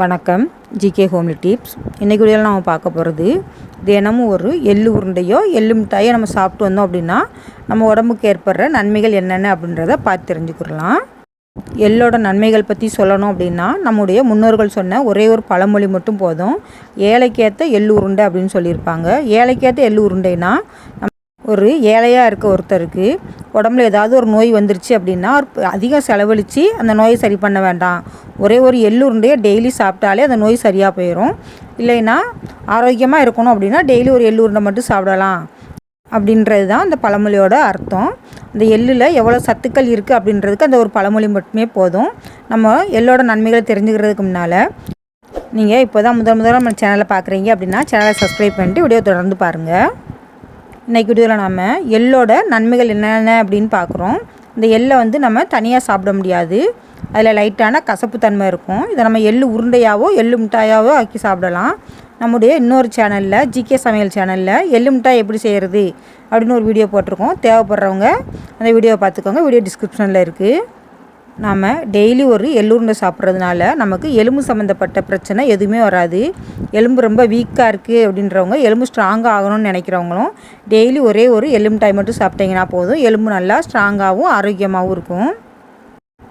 வணக்கம். GK homely tips. இன்றைக்கி வீடியோவில் நம்ம பார்க்க போகிறது தினமும் ஒரு எள்ளு உருண்டையோ எள்ளு மிட்டாயோ நம்ம சாப்பிட்டு வந்தோம் அப்படின்னா நம்ம உடம்புக்கு ஏற்படுற நன்மைகள் என்னென்ன அப்படின்றத பார்த்து தெரிஞ்சுக்கிறலாம் எள்ளோட நன்மைகள் பற்றி சொல்லணும் அப்படின்னா நம்முடைய முன்னோர்கள் சொன்ன ஒரே ஒரு பழமொழி மட்டும் போதும். ஏழைக்கேற்ற எள்ளு உருண்டை அப்படின்னு சொல்லியிருப்பாங்க. ஏழைக்கேற்ற எள்ளு உருண்டைனா ஒரு ஏழையாக இருக்க ஒருத்தருக்கு உடம்புல ஏதாவது ஒரு நோய் வந்துருச்சு அப்படின்னா அதிகம் செலவழித்து அந்த நோயை சரி பண்ண வேண்டாம். ஒரே ஒரு எள்ளுருண்டையை டெய்லி சாப்பிட்டாலே அந்த நோய் சரியாக போயிடும் இல்லைன்னா ஆரோக்கியமாக இருக்கணும் அப்படின்னா டெய்லி ஒரு எள்ளுருண்டை மட்டும் சாப்பிடலாம். அப்படின்றது தான் அந்த பழமொழியோட அர்த்தம். இந்த எள்ளில் எவ்வளோ சத்துக்கள் இருக்குது அப்படின்றதுக்கு அந்த ஒரு பழமொழி மட்டுமே போதும். நம்ம எள்ளோட நன்மைகளை தெரிஞ்சுக்கிறதுக்கு முன்னால் நீங்கள் இப்போ தான் முதல் முதல்ல நம்ம சேனலை பார்க்குறீங்க அப்படின்னா சேனலை சப்ஸ்கிரைப் பண்ணிட்டு வீடியோ தொடர்ந்து பாருங்கள் இன்றைக்கி வீடியோவில் நம்ம எள்ளோட நன்மைகள் என்னென்ன அப்படின்னு பார்க்குறோம். இந்த எள்ளை வந்து நம்ம தனியாக சாப்பிட முடியாது. அதில் லைட்டான கசப்பு தன்மை இருக்கும். இதை நம்ம எள்ளு உருண்டையாவோ எள்ளு மிட்டாயாவோ ஆக்கி சாப்பிடலாம். நம்முடைய இன்னொரு சேனலில் ஜிகே சமையல் சேனலில் எள்ளு மிட்டாய் எப்படி செய்கிறது அப்படின்னு ஒரு வீடியோ போட்டிருக்கோம். தேவைப்படுறவங்க அந்த வீடியோவை பார்த்துக்கோங்க. வீடியோ டிஸ்கிரிப்ஷனில் இருக்குது நாம் டெய்லி ஒரு எள்ளுருண்டை சாப்பிட்றதுனால நமக்கு எலும்பு சம்மந்தப்பட்ட பிரச்சனை எதுவுமே வராது. எலும்பு ரொம்ப வீக்காக இருக்குது அப்படின்றவங்க எலும்பு ஸ்ட்ராங்காக ஆகணும்னு நினைக்கிறவங்களும் டெய்லி ஒரே ஒரு எலும்பு டைம் மட்டும் சாப்பிட்டீங்கன்னா போதும். எலும்பு நல்லா ஸ்ட்ராங்காகவும் ஆரோக்கியமாகவும் இருக்கும்.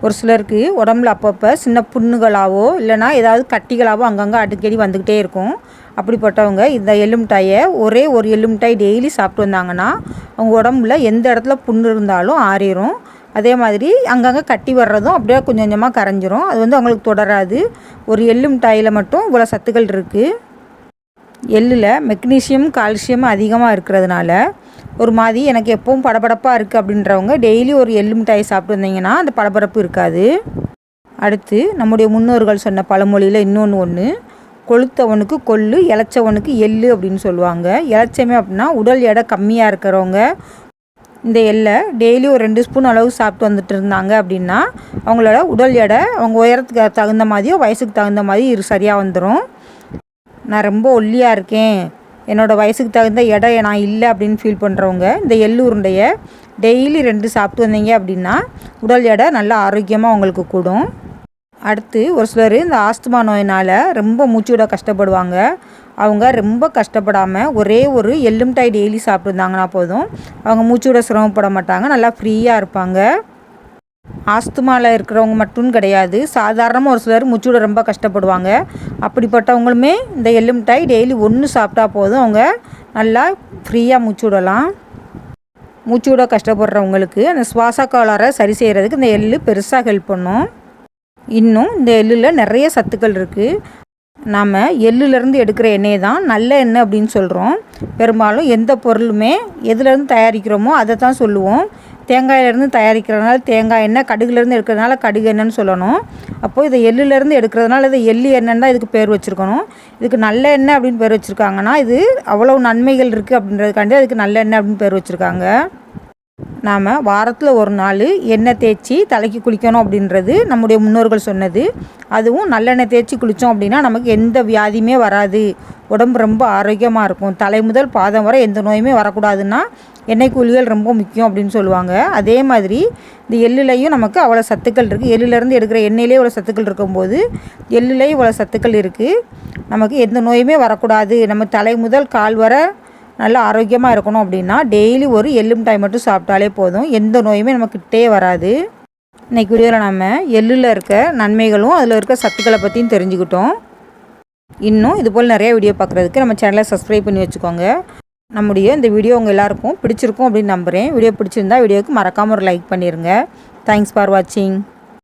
ஒரு சிலருக்கு உடம்புல அப்பப்போ சின்ன புண்ணுகளாவோ இல்லைனா ஏதாவது கட்டிகளாவோ அங்கங்கே அடிக்கடி வந்துக்கிட்டே இருக்கும். அப்படிப்பட்டவங்க இந்த எள்ளுமிட்டாயை ஒரே ஒரு எள்ளுமிட்டாய் டெய்லி சாப்பிட்டு வந்தாங்கன்னா அவங்க உடம்புல எந்த இடத்துல புண்ணு இருந்தாலும் ஆறிடும் அதே மாதிரி அங்கங்கே கட்டி வர்றதும் அப்படியே கொஞ்சம் கொஞ்சமாக கரைஞ்சிரும். அது வந்து அவங்களுக்கு தொடராது. ஒரு எள்ளு மிட்டாயில் மட்டும் இவ்வளோ சத்துக்கள் இருக்குது எள்ளில் மெக்னீஷியம் கால்சியம் அதிகமாக இருக்கிறதுனால ஒரு மாதிரி எனக்கு எப்பவும் படபடப்பாக இருக்குது அப்படின்றவங்க டெய்லி ஒரு எள்ளு மிட்டாயை சாப்பிட்டு வந்தீங்கன்னா அந்த படபடப்பு இருக்காது. அடுத்து நம்முடைய முன்னோர்கள் சொன்ன பழமொழியில் இன்னொன்று ஒன்று கொளுத்தவனுக்கு கொள்ளு இளைச்சவனுக்கு எள்ளு அப்படின்னு சொல்லுவாங்க. இளைச்சமே அப்படின்னா உடல் எடை கம்மியாக இருக்கிறவங்க இந்த எள்ளை டெய்லி ஒரு ரெண்டு ஸ்பூன் அளவு சாப்பிட்டு வந்துட்டு இருந்தாங்க அப்படின்னா அவங்களோட உடல் எடை அவங்க உயரத்துக்கு தகுந்த மாதிரியோ வயசுக்கு தகுந்த மாதிரி இரு சரியாக வந்துடும் நான் ரொம்ப ஒல்லியாக இருக்கேன். என்னோடய வயசுக்கு தகுந்த எடை நான் இல்லை அப்படின்னு ஃபீல் பண்ணுறவங்க இந்த எள்ளு உருண்டையை டெய்லி ரெண்டு சாப்பிட்டு வந்தீங்க அப்படின்னா உடல் எடை நல்லா ஆரோக்கியமாக உங்களுக்கு கூடும். அடுத்து ஒரு சிலர் இந்த ஆஸ்துமா நோயினால் ரொம்ப மூச்சு விட கஷ்டப்படுவாங்க. அவங்க ரொம்ப கஷ்டப்படாமல் ஒரே ஒரு எள்ளுமிட்டாய் டெய்லி சாப்பிட்ருந்தாங்கன்னா போதும். அவங்க மூச்சு விட சிரமப்பட மாட்டாங்க. நல்லா ஃப்ரீயாக இருப்பாங்க. ஆஸ்துமாவில் இருக்கிறவங்க மட்டும் கிடையாது. சாதாரணமாக ஒரு சிலர் மூச்சோட ரொம்ப கஷ்டப்படுவாங்க. அப்படிப்பட்டவங்களுமே இந்த எள்ளுமிட்டாய் டெய்லி ஒன்று சாப்பிட்டா போதும். அவங்க நல்லா ஃப்ரீயாக மூச்சு விடலாம் மூச்சு விட கஷ்டப்படுறவங்களுக்கு அந்த சுவாச கோளாறை சரி செய்கிறதுக்கு இந்த எள்ளு பெருசாக ஹெல்ப் பண்ணும். இன்னும் இந்த எள்ளில் நிறைய சத்துக்கள் இருக்குது நாம் எள்ளுலேருந்து எடுக்கிற எண்ணெய் தான் நல்ல எண்ணெய் அப்படின்னு சொல்கிறோம் பெரும்பாலும் எந்த பொருளுமே எதுலேருந்து தயாரிக்கிறோமோ அதை தான் சொல்லுவோம். தேங்காயிலேருந்து தயாரிக்கிறதுனால தேங்காய் எண்ணெய் கடுகுலேருந்து எடுக்கிறதுனால கடுகு எண்ணெய்ன்னு சொல்லணும். அப்போது இதை எள்ளுலேருந்து எடுக்கிறதுனால இதை எள்ளு எண்ணெய்னு தான் இதுக்கு பேர் வச்சுருக்கணும். இதுக்கு நல்ல எண்ணெய் அப்படின்னு பேர் வச்சுருக்காங்கன்னா இது அவ்வளோ நன்மைகள் இருக்குது அப்படின்றதுக்காண்டி அதுக்கு நல்ல எண்ணெய் அப்படின்னு பேர் வச்சுருக்காங்க. நாம் வாரத்தில் ஒரு நாள் எண்ணெய் தேய்ச்சி தலைக்கு குளிக்கணும் அப்படின்றது நம்முடைய முன்னோர்கள் சொன்னது. அதுவும் நல்லெண்ணெய் தேய்ச்சி குளித்தோம் அப்படின்னா நமக்கு எந்த வியாதியுமே வராது. உடம்பு ரொம்ப ஆரோக்கியமாக இருக்கும். தலை முதல் பாதம் வரை எந்த நோயுமே வரக்கூடாதுன்னா எண்ணெய் கூலிகள் ரொம்ப முக்கியம் அப்படின்னு சொல்லுவாங்க. அதே மாதிரி இந்த எள்ளுலையும் நமக்கு அவ்வளோ சத்துக்கள் இருக்குது எள்ளுலேருந்து எடுக்கிற எண்ணெயிலே இவ்வளோ சத்துக்கள் இருக்கும்போது எள்ளுலேயும் இவ்வளோ சத்துக்கள் இருக்குது நமக்கு எந்த நோயுமே வரக்கூடாது. நம்ம தலை முதல் கால் வரை நல்லா ஆரோக்கியமாக இருக்கணும் அப்படின்னா டெய்லி ஒரு எள்ளும் மட்டும் சாப்பிட்டாலே போதும். எந்த நோயுமே நமக்கிட்டே வராது. இன்றைக்கி வீடியோவில் நம்ம எள்ளில் இருக்க நன்மைகளும் அதில் இருக்க சத்துக்களை பற்றியும் தெரிஞ்சுக்கிட்டோம். இன்னும் இதுபோல் நிறைய வீடியோ பார்க்குறதுக்கு நம்ம சேனலை சப்ஸ்கிரைப் பண்ணி வச்சுக்கோங்க. நம்முடைய இந்த வீடியோ உங்கள் எல்லாருக்கும் பிடிச்சிருக்கும் அப்படின்னு நம்புகிறேன் வீடியோ பிடிச்சிருந்தா வீடியோவுக்கு மறக்காமல் ஒரு லைக் பண்ணிடுங்க தேங்க்ஸ் ஃபார் வாட்சிங்